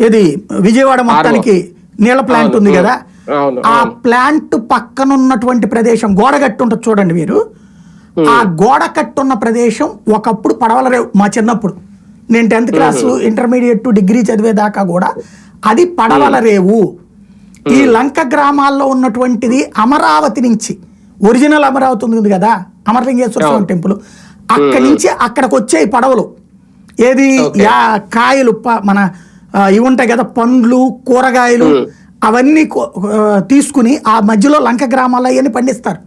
ఇది విజయవాడ మొత్తానికి నీళ్ళ ప్లాంట్ ఉంది కదా? ఆ ప్లాంట్ పక్కన ఉన్నటువంటి ప్రదేశం గోడ కట్టు ఉంటుంది చూడండి మీరు. ఆ గోడ కట్టున్న ప్రదేశం ఒకప్పుడు పడవల రేవు మా చిన్నప్పుడు. నేను tenth class intermediate to degree చదివేదాకా కూడా అది పడవల రేవు. ఈ లంక గ్రామాల్లో ఉన్నటువంటిది అమరావతి నుంచి ఒరిజినల్ అమరావతి ఉంది కదా అమరలింగేశ్వర స్వామి టెంపుల్. అక్కడి నుంచి అక్కడికి వచ్చాయి పడవలు. ఏది? యా కాయలు మన ఇవి ఉంటాయి కదా పండ్లు కూరగాయలు అవన్నీ తీసుకుని ఆ మధ్యలో లంక గ్రామాల్లో అవన్నీ పండిస్తారు.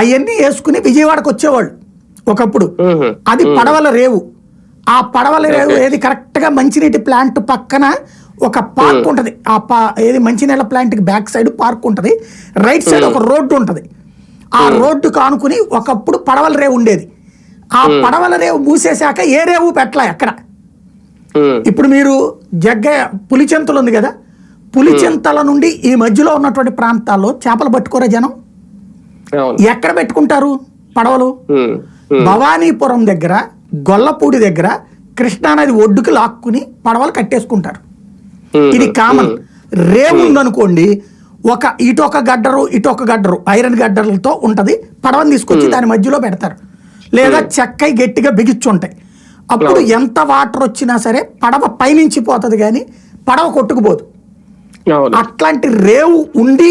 అవన్నీ వేసుకుని విజయవాడకు వచ్చేవాళ్ళు ఒకప్పుడు. అది పడవల రేవు. ఆ పడవల రేవు ఏది కరెక్ట్గా మంచినీటి ప్లాంట్ పక్కన ఒక పార్క్ ఉంటది. ఆ పా ఏది మంచినీళ్ళ ప్లాంట్కి బ్యాక్ సైడ్ పార్క్ ఉంటది. రైట్ సైడ్ ఒక రోడ్డు ఉంటది. ఆ రోడ్డు కానుకుని ఒకప్పుడు పడవల రేవు ఉండేది. ఆ పడవల రేవు మూసేశాక ఏ రేవు పెట్టలే ఎక్కడ? ఉమ్, ఇప్పుడు మీరు జగ్గ పులిచెంతలు ఉంది కదా పులిచెంతల నుండి ఈ మధ్యలో ఉన్నటువంటి ప్రాంతాల్లో చేపలు పట్టుకోరా జనం? ఎక్కడ పెట్టుకుంటారు పడవలు? భవానీపురం దగ్గర గొల్లపూడి దగ్గర కృష్ణానది ఒడ్డుకి లాక్కుని పడవలు కట్టేసుకుంటారు. ఇది కామన్. రేవు ఉందనుకోండి ఒక ఇటు ఒక గడ్డరు ఇటు ఒక గడ్డరు ఐరన్ గడ్డలతో ఉంటది పడవని తీసుకొచ్చి దాని మధ్యలో పెడతారు. లేదా చెక్కై గట్టిగా బిగిచ్చుంటాయి అప్పుడు ఎంత వాటర్ వచ్చినా సరే పడవ పైనుంచి పోతుంది కానీ పడవ కొట్టుకుపోదు. అట్లాంటి రేవు ఉండి